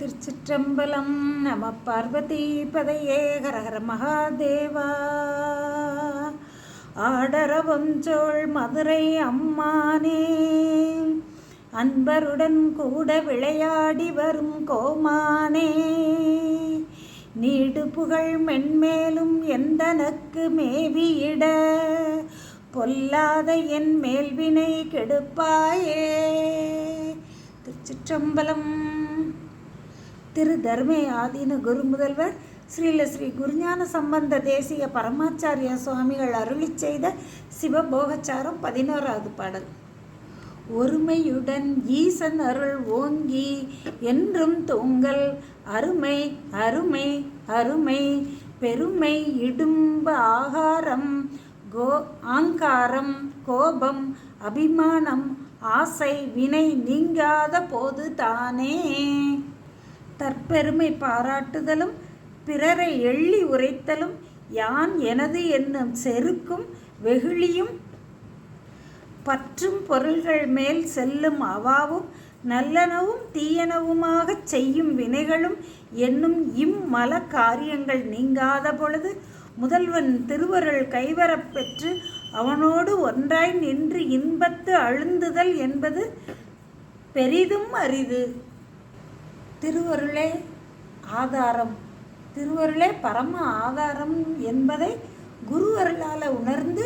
திருச்சிற்றம்பலம் நம பார்வதி பதையே ஹரஹர மகாதேவா. ஆடரவம் சோழ் மதுரை அம்மானே. அன்பருடன் கூட விளையாடி வரும் கோமானே. நீடு புகழ் மென்மேலும் எந்தனக்கு மேவியிட பொல்லாத என் மேல்வினை கெடுப்பாயே. திருச்சிற்றம்பலம் திரு தர்மே ஆதீன குரு முதல்வர் ஸ்ரீல ஸ்ரீ குருஞான சம்பந்த தேசிய பரமாச்சாரிய சுவாமிகள் அருளி செய்த சிவபோகச்சாரம் பதினோராவது பாடல். ஒருமையுடன் ஈசன் அருள் ஓங்கி என்றும் தூங்கல் அருமை அருமை அருமை பெருமை இடும்ப ஆகாரம் கோ ஆங்காரம் கோபம் அபிமானம் ஆசை வினை நீங்காத போது தானே. தற்பெருமை பாராட்டுதலும் பிறரை எள்ளி உரைத்தலும் யான் எனது என்னும் செருக்கும் வெகுளியும் பற்றும் பொருள்கள் மேல் செல்லும் அவாவும் நல்லனவும் தீயனவுமாகச் செய்யும் வினைகளும் என்னும் இம்மல காரியங்கள் நீங்காத பொழுது முதல்வன் திருவருள் கைவரப் பெற்று அவனோடு ஒன்றாய் நின்று இன்பத்து அழுந்துதல் என்பது பெரிதும் அரிது. திருவருளே ஆதாரம். திருவருளே பரம ஆதாரம் என்பதை குரு அருளால் உணர்ந்து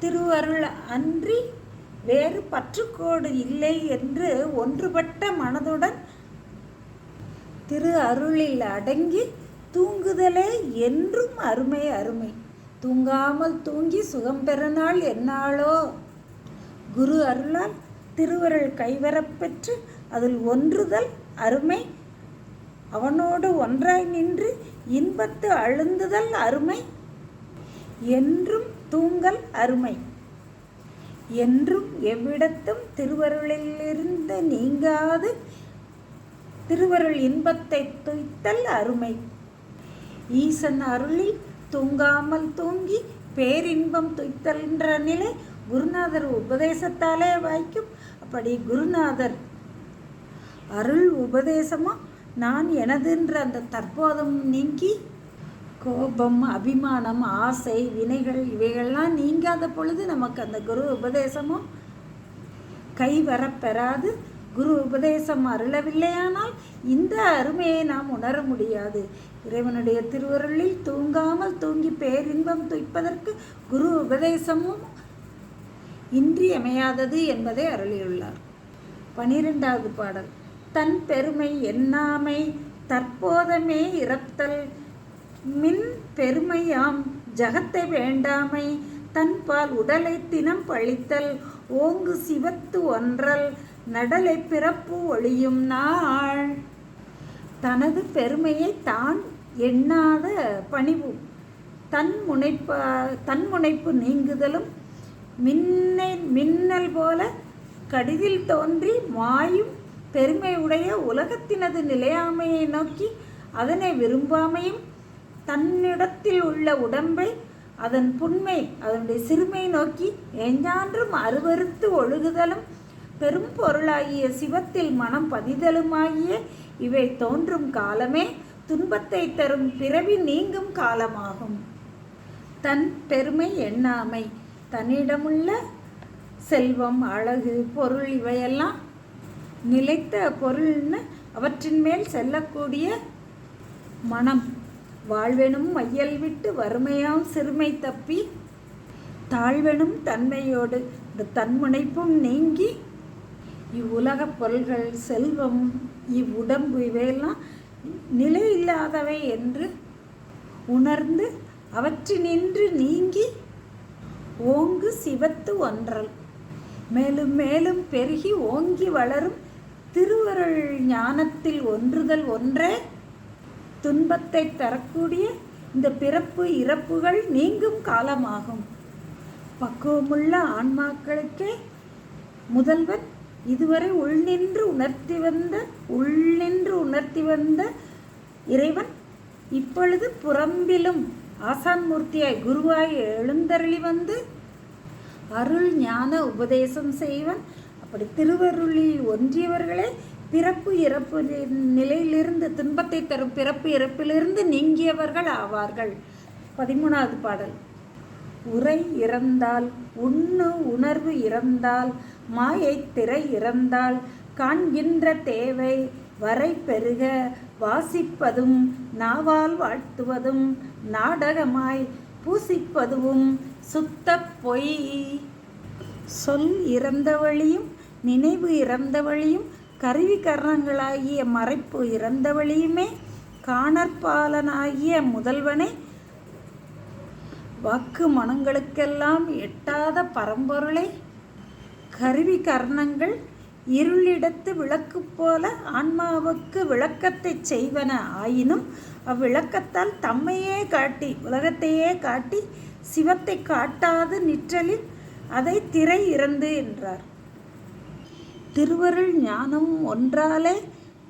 திருவருள் அன்றி வேறு பற்றுக்கோடு இல்லை என்று ஒன்றுபட்ட மனதுடன் திரு அருளில் அடங்கி தூங்குதலே என்றும் அருமை அருமை. தூங்காமல் தூங்கி சுகம் பெறநாள் என்னாளோ குரு அருளால் திருவருள் கைவரப்பெற்று அதில் ஒன்றுதல் அருமை. அவனோடு ஒன்றாய் நின்று இன்பத்து அழுந்துதல் அருமை. என்றும் தூங்கல் அருமை. என்றும் எவ்விடத்தும் திருவருளிலிருந்து நீங்காது திருவருள் இன்பத்தை துய்த்தல் அருமை. ஈசன் அருளில் தூங்காமல் தூங்கி பேரின்பம் துய்த்தல்ன்ற நிலை குருநாதர் உபதேசத்தாலே வாய்க்கும். அப்படி குருநாதர் அருள் உபதேசமும் நான் எனதுன்ற அந்த தற்போதம் நீங்கி கோபம் அபிமானம் ஆசை வினைகள் இவைகள்லாம் நீங்காத பொழுது நமக்கு அந்த குரு உபதேசமும் கை வரப்பெறாது குரு உபதேசம் அருளவில்லையானால் இந்த அருமையை நாம் உணர முடியாது. இறைவனுடைய திருவருளில் தூங்காமல் தூங்கி பேரின்பம் துய்ப்பதற்கு குரு உபதேசமும் இன்றியமையாதது என்பதை அருளியுள்ளார். பனிரெண்டாவது பாடல். தன் பெருமை எண்ணாமை தற்போதமே இறத்தல் மின் பெருமையாம். ஜகத்தை வேண்டாமை. தன்பால் உடலை தினம் பழித்தல். ஓங்கு சிவத்து ஒன்றல். நடலை பிறப்பு ஒளியும் நாள். தனது பெருமையை தான் எண்ணாத பணிவு. தன் முனைப்ப தன் முனைப்பு நீங்குதலும். மின்னை மின்னல் போல கடிதில் தோன்றி மாயும் பெருமையுடைய உலகத்தினது நிலையாமையை நோக்கி அதனை விரும்பாமையும் தன்னிடத்தில் உள்ள உடம்பை அதன் புண்மை அதனுடைய சிறுமை நோக்கி எஞ்சான்றும் அருவறுத்து ஒழுகுதலும் பெரும் பொருளாகிய சிவத்தில் மனம் பதிதலுமாகிய இவை தோன்றும் காலமே துன்பத்தை தரும் பிறவி நீங்கும் காலமாகும். தன் பெருமை எண்ணாமை தன்னிடமுள்ள செல்வம் அழகு பொருள் இவையெல்லாம் நிலைத்த பொருள்னு அவற்றின் மேல் செல்லக்கூடிய மனம். வாழ்வெனும் மையல் விட்டு வறுமையாம் சிறுமை தப்பி தாழ்வெனும் தன்மையோடு இந்த தன்முனைப்பும் நீங்கி இவ்வுலகப் பொருள்கள் செல்வம் இவ்வுடம்பு இவையெல்லாம் நிலை இல்லாதவை என்று உணர்ந்து அவற்றினின்று நீங்கி ஓங்கு சிவத்து ஒன்றல். மேலும் மேலும் பெருகி ஓங்கி வளரும் திருவருள் ஞானத்தில் ஒன்றுதல் ஒன்றே துன்பத்தை தரக்கூடிய இந்த பிறப்பு இறப்புகள் நீங்கும் காலமாகும். பக்குவமுள்ள ஆன்மாக்களுக்கே முதல்வன் இதுவரை உள்நின்று உணர்த்தி வந்த உள்நின்று உணர்த்தி வந்த இறைவன் இப்பொழுது புறம்பிலும் ஆசான் மூர்த்தியாய் குருவாய் எழுந்தருளி வந்து அருள் ஞான உபதேசம் செய்வன். அப்படி திருவருளில் ஒன்றியவர்களே பிறப்பு இறப்பு நிலையிலிருந்து துன்பத்தை தரும் பிறப்பு இறப்பிலிருந்து நீங்கியவர்கள் ஆவார்கள். பதிமூணாவது பாடல். உரை இறந்தால் உண்ணு உணர்வு இறந்தால் மாயை திரை இறந்தால் காண்கின்ற தேவை வரை பெருக வாசிப்பதும் நாவால் வாழ்த்துவதும் நாடகமாய் பூசிப்பதுவும் சுத்த பொய். சொல் இறந்த வழியும் நினைவு இறந்தவழியும் கருவி கரணங்களாகிய மறைப்பு இறந்தவழியுமே காணற்பாலனாகிய முதல்வனை. வாக்கு மனங்களுக்கெல்லாம் எட்டாத பரம்பொருளை. கருவி கர்ணங்கள் இருளிடத்து விளக்கு போல ஆன்மாவுக்கு விளக்கத்தை செய்வன ஆயினும் அவ்விளக்கத்தால் தம்மையே காட்டி உலகத்தையே காட்டி சிவத்தை காட்டாது நிற்றலில் அதை திரை இறந்து என்றார். திருவருள் ஞானம் ஒன்றாலே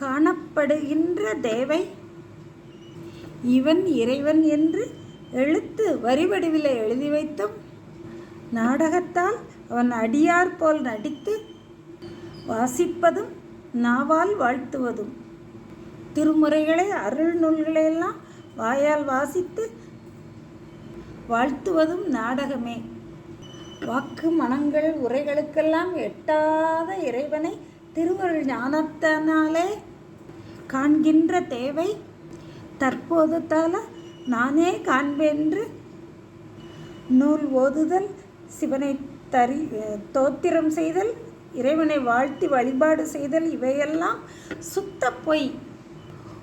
காணப்படுகின்ற தேவை. இவன் இறைவன் என்று எழுத்து வரிவடிவில் எழுதி வைத்தும் நாடகத்தால் அவன் அடியார் போல் நடித்து வாசிப்பதும் நாவால் வாழ்த்துவதும். திருமுறைகளை அருள் நூல்களையெல்லாம் வாயால் வாசித்து வாழ்த்துவதும் நாடகமே. வாக்கு மனங்கள் உரைகளுக்கெல்லாம் எட்டாத இறைவனை திருவருள் ஞானத்தினாலே காண்கின்ற தேவை தற்போது தால நானே காண்பென்று நூல் ஓதுதல் சிவனை தரி தோத்திரம் செய்தல் இறைவனை வாழ்த்தி வழிபாடு செய்தல் இவையெல்லாம் சுத்த பொய்.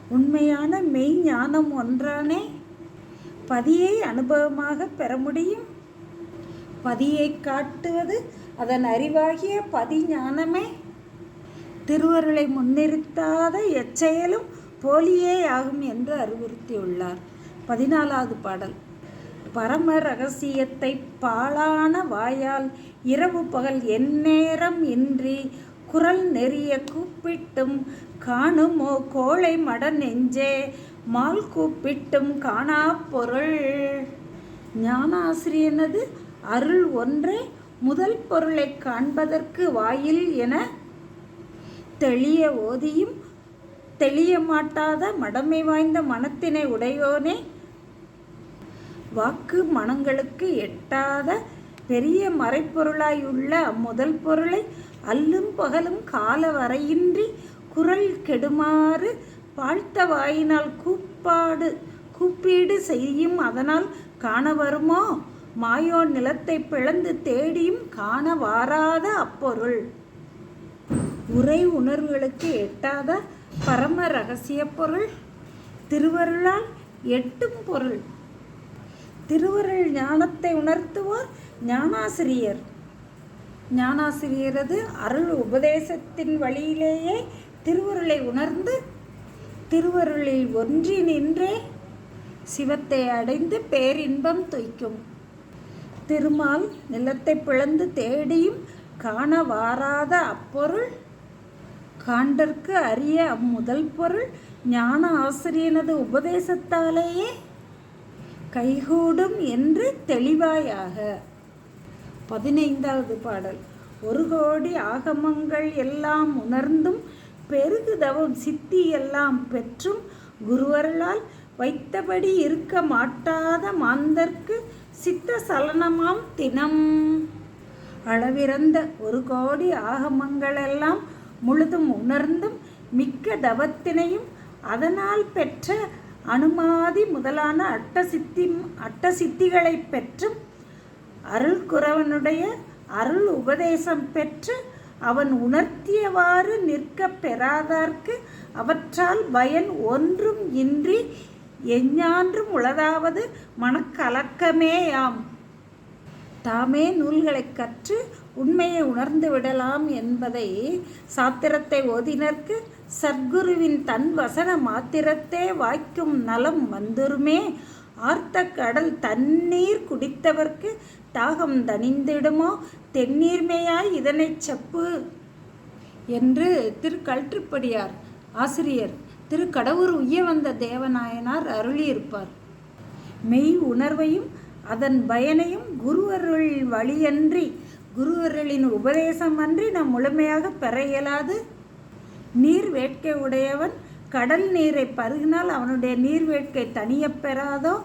உண்மையான மெய் ஞானம் ஒன்றானே பதியை அனுபவமாக பெற முடியும். பதியை காட்டுவது அதன் அறிவாகிய பதி ஞானமே திருவருளை முன்னிறுத்தாத எச்செயலும் போலியே ஆகும் என்று அறிவுறுத்தியுள்ளார். பதினாலாவது பாடல். பரம ரகசியத்தை பாழான வாயால் இரவு பகல் எந்நேரம் இன்றி குரல் நெறிய கூப்பிட்டும் காணுமோ கோழை மட நெஞ்சே மால் கூப்பிட்டும் காணா பொருள். ஞானாசிரியனது அருள் ஒன்றே முதல் பொருளை காண்பதற்கு வாயில் என தெளிய ஓதியும் தெளிய மாட்டாத மடமை வாய்ந்த மனத்தினை உடையோனே. வாக்கு மனங்களுக்கு எட்டாத பெரிய மறைப்பொருளாயுள்ள அம்முதல் பொருளை அல்லும் பகலும் கால வரையின்றி குரல் கெடுமாறு வாழ்த்த வாயினால் கூப்பாடு கூப்பீடு செய்யும் அதனால் காண வருமோ? மாயோ நிலத்தை பிளந்து தேடியும் காண வாராத அப்பொருள். உரை உணர்வுகளுக்கு எட்டாத பரம ரகசிய பொருள். திருவருளால் எட்டும் பொருள். திருவருள் ஞானத்தை உணர்த்துவோர் ஞானாசிரியர். ஞானாசிரியரது அருள் உபதேசத்தின் வழியிலேயே திருவருளை உணர்ந்து திருவருளில் ஒன்றி நின்றே சிவத்தை அடைந்து பேரின்பம் துய்க்கும். திருமால் நிலத்தை பிளந்து தேடியும் காண வாராத அப்பொருள் காண்டற்கு அரிய அம்முதல் பொருள் ஞான ஆசிரியனது உபதேசத்தாலேயே கைகூடும் என்று தெளிவாயாக. பதினைந்தாவது பாடல். ஒரு கோடி ஆகமங்கள் எல்லாம் உணர்ந்தும் பெருகுதவும் சித்தி எல்லாம் பெற்றும் குருவர்களால் வைத்தபடி இருக்க மாட்டாத மாந்தர்க்கு சித்த சலனமாம் தினம். அளவிறந்த ஒரு கோடி ஆகமங்களெல்லாம் முழுதும் உணர்ந்தும் மிக்க தவத்தினையும் அதனால் பெற்ற அனுமாதி முதலான அட்ட சித்தி அட்ட சித்திகளை பெற்றும் அருள்குறவனுடைய அருள் உபதேசம் பெற்று அவன் உணர்த்தியவாறு நிற்க பெறாதார்க்கு அவற்றால் பயன் ஒன்றும் இன்றி எஞ்ஞான்றும் உளதாவது மனக்கலக்கமேயாம். தாமே நூல்களை கற்று உண்மையை உணர்ந்து விடலாம் என்பதை சாத்திரத்தை ஓதினர்க்கு சர்க்குருவின் தன் வசன மாத்திரத்தே வாய்க்கும் நலம் வந்துருமே. ஆர்த்த கடல் தண்ணீர் குடித்தவர்க்கு தாகம் தணிந்திடுமோ? தென்னீர்மையாய் இதனை செப்பு என்று திருக்கழற்றுப்படியார் ஆசிரியர் திரு கடவுர் உய்ய வந்த தேவநாயனார் அருளியிருப்பார். மெய் உணர்வையும் அதன் பயனையும் குருவருள் வழியன்றி குருவருளின் உபதேசம் அன்றி நாம் முழுமையாக பெற இயலாது. நீர் வேட்கை உடையவன் கடல் நீரை பருகினால் அவனுடைய நீர் வேட்கை தனிய பெறாதோ?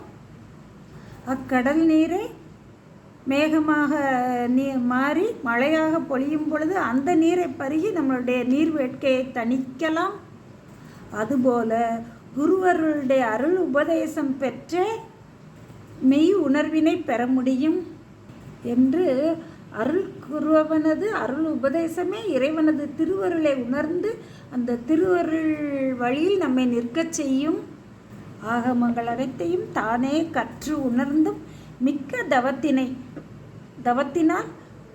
அக்கடல் நீரை மேகமாக நீ மாறி மழையாக பொழியும் பொழுது அந்த நீரை பருகி நம்மளுடைய நீர் வேட்கையை தணிக்கலாம். அதுபோல குருவர்களுடைய அருள் உபதேசம் பெற்றே மெய் உணர்வினை பெற முடியும் என்று அருள் குருவனது அருள் உபதேசமே இறைவனது திருவருளை உணர்ந்து அந்த திருவருள் வழியில் நம்மை நிற்கச் செய்யும். ஆகமங்கள் அனைத்தையும் தானே கற்று உணர்ந்தும் மிக்க தவத்தினை தவத்தினால்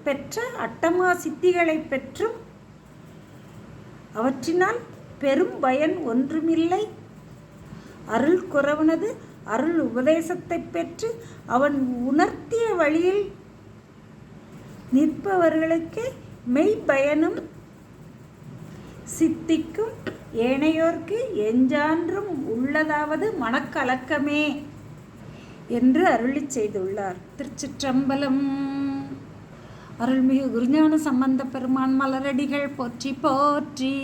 பெற்ற அட்டமா சித்திகளை பெற்றும் அவற்றினால் பெரும் பயன் ஒன்றுமில்லை. அருள் குறவனது அருள் உபதேசத்தை பெற்று அவன் உணர்த்திய வழியில் நிற்பவர்களுக்கு மெய்ப்பயனும் சித்திக்கும் ஏனையோர்க்கு எஞ்சான்றும் உள்ளதாவது மனக்கலக்கமே என்று அருளி செய்துள்ளார். திருச்சிற்றம்பலம். அருள்மிகு குருஞான சம்பந்த பெருமான் மலரடிகள் போற்றி போற்றி.